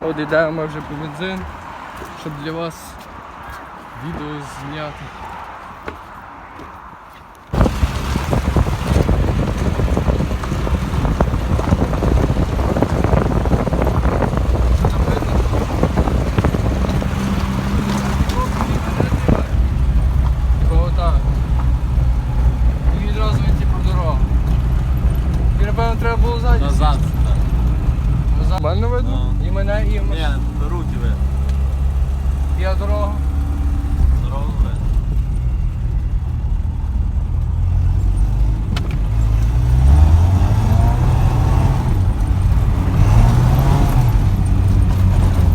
От йдемо вже по бензин, щоб для вас відео зняти. Що там видно? Типа отак. І відразу він типу в дорогу. І напевно треба було ззаді. Назад. Назад. Нормально видно? Ну. І мене, і, Ні, руки ви. я дорогу. Здорово ви.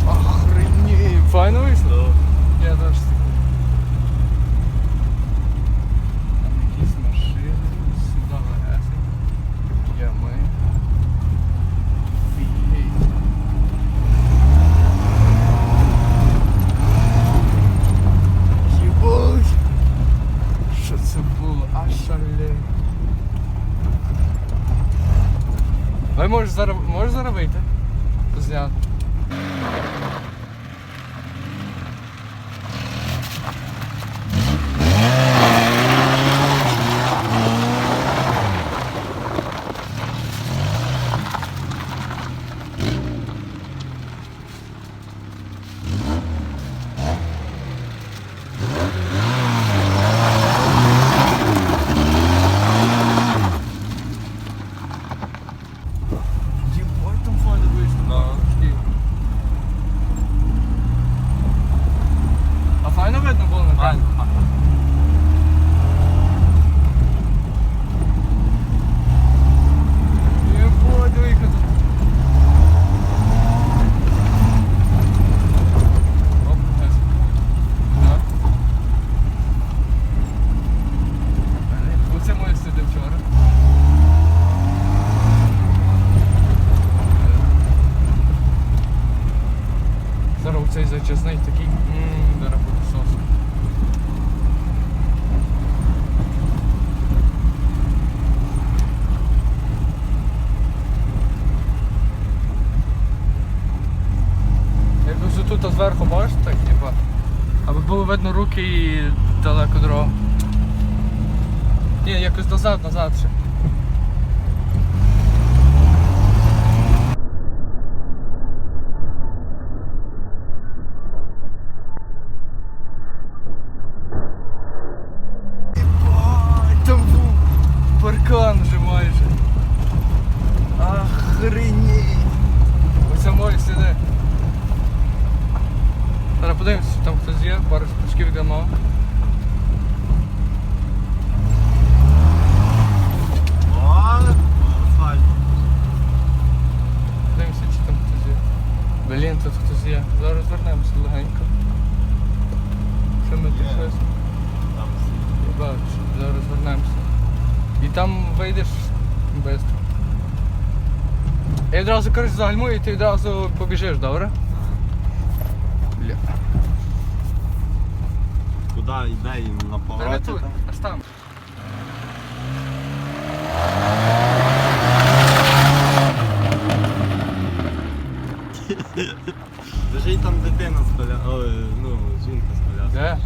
Охренеть. Файно вийшло? Я теж так. Там якісь машини, сюди легесенько. Є ми. Офігеть. Єбать! Що це було? Аж шале. Ви можеш зараз, можеш зараз вийти? Зняти. Єбать там файно вийшло. Да. Такий. А файно видно було на Файно. Єбать, дивіться тут. Оп, газ. Да. Оце моє сюди вчора. Зараз оцей зачесний такий. Ммм, зараз буде сос. Якось тут зверху можеш так, типа. Аби було видно руки і далеко дорога. Ні, якось назад, назад ще. Ебать, там був паркан вже майже. Охренеть. Оце море сюди. Зараз подивимося, чи там хтось є, пару спочків йдемо. О, асфальт. Подивимося, чи там хтось є. Блін, тут хтось є. Зараз вернемося легенько. Що ми тут Є. щось? Там Я бачу, зараз вернемося. І там вийдеш швидко. Одразу коротше загальмую і ти одразу побіжиш, добре? Бля. Куди йде їм на Та не повороті тут, там? аж там. Лежить там дитина з коля... Ой, ну, жінка з коляскою. Де?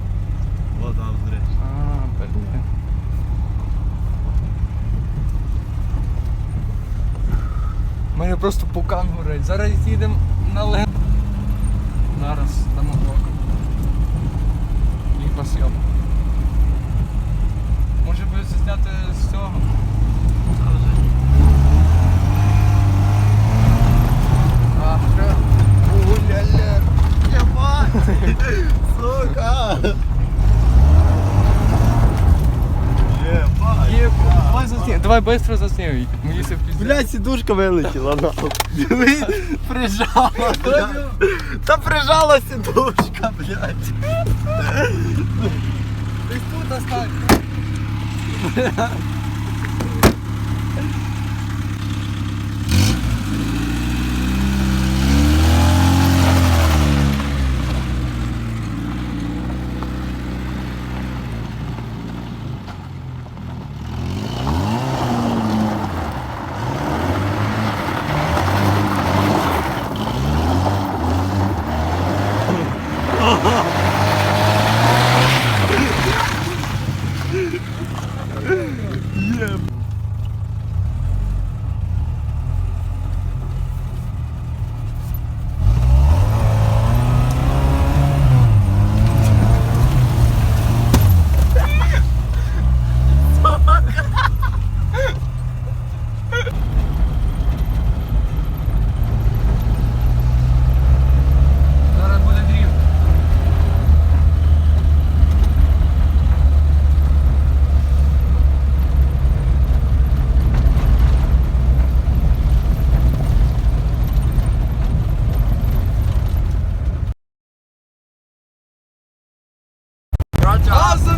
Вода взриш. А, блін. Мене просто пукан горить. Зараз їдемо на лен. Зараз дамо блоку. І посйом. Може би зняти з цього? А, треба. Уля-ля. Сука! Єбать! Є, давай швидко засніми. Мені все пізде. Блядь, сидушка вилетіла нахуй. Диви, прижала. блядь. Та прижала сидушка, блядь. Ти тут остань.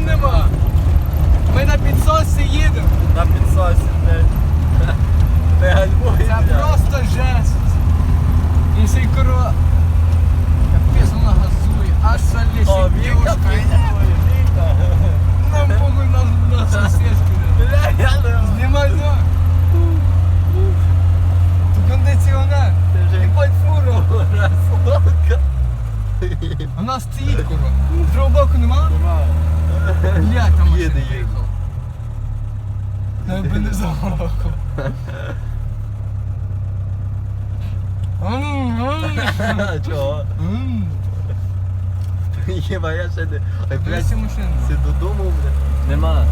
нема. Ми на підсосі їдемо. На підсосі, блядь. Не гальмуй, Це просто жесть. І ще й корова. Капець, вона газує. Аж О, дівушка. Нам похуй на, на сосиску. Бля, я не Знімай да. Тут кондиціонер. Ти вже їбать фуру. У нас стоїть курва. Другого боку нема? Блядь, там Їде, машина їде. приїхала. Я би не замахав. Чого? Єба, я ще не... Ой, блядь, Дивися машину. ти додому, блядь? Нема.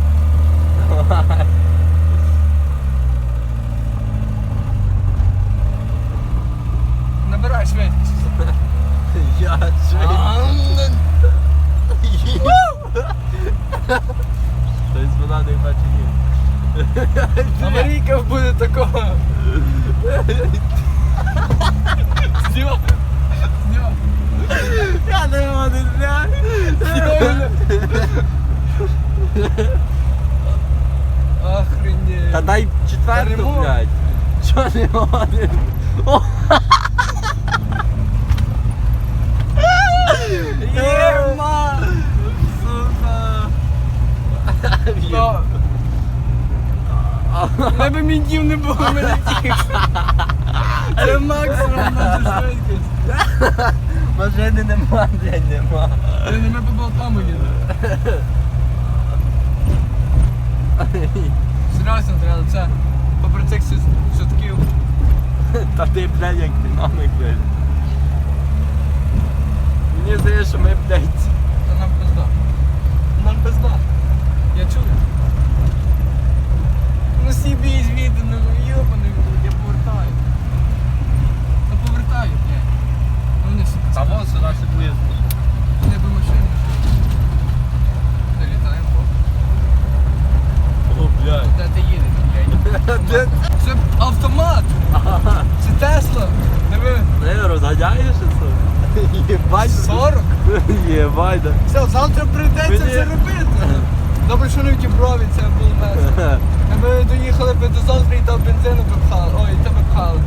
Набирай швидкість. Я чий. Аварійка буде такого. Знімай. Знімай. Я не можу, блядь. Знімай. Охренеть. Та дай четверту, Ремонт. блядь. Чого не один? О! Єма! Сука! Не би мінтів не було мене тільки. Це максимум наша швидкість. Машини нема, блядь, нема. Блін, Ми по болтам їдемо. Серйозно треба це. Попри цих сутків. Та ти, блядь, як динамик, блядь. Мені здається, що ми, блядь, Та нам пизда. Нам пизда. Я чую. Ну сібі звідти, ну йобаний, я повертаю. Та повертаю, блядь. Ну не сука. Та вон сюди ще близько. Машини. Долітаємо. О, блядь. Де ти їдеш, блядь? Це автомат! Це Тесла! Диви, Не, розганяєш це? Єбать. 40! Єбать, да. Все, завтра прийдеться це робити. Добре, що не в Діброві це було месо. Ми доїхали би до завтра і там бензину би пхали. Ой, і тебе пхали.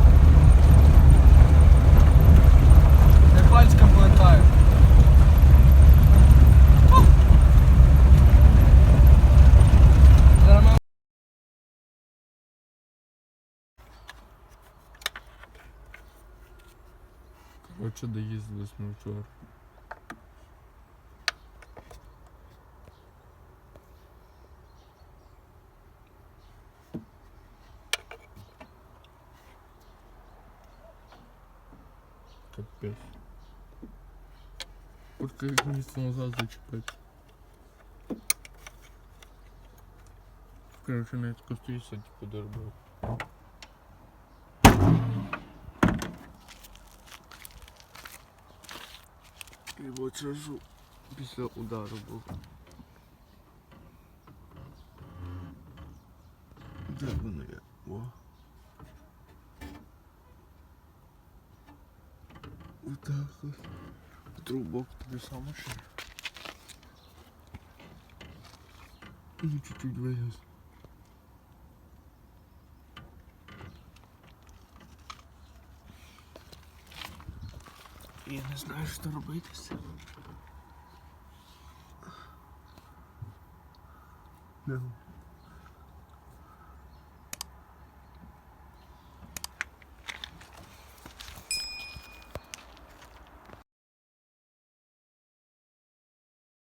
Я пальчиком повертаю. Ух. Коротше, доїздились ми вчора. назад зачепить. Коротше, навіть стоїться, типу, дербав. І от чажу після удару був. Де воно є? О. Отак ось. Трубок тобі саме ще. І чуть-чуть виліз. Я не знаю, що робити з цим. Не.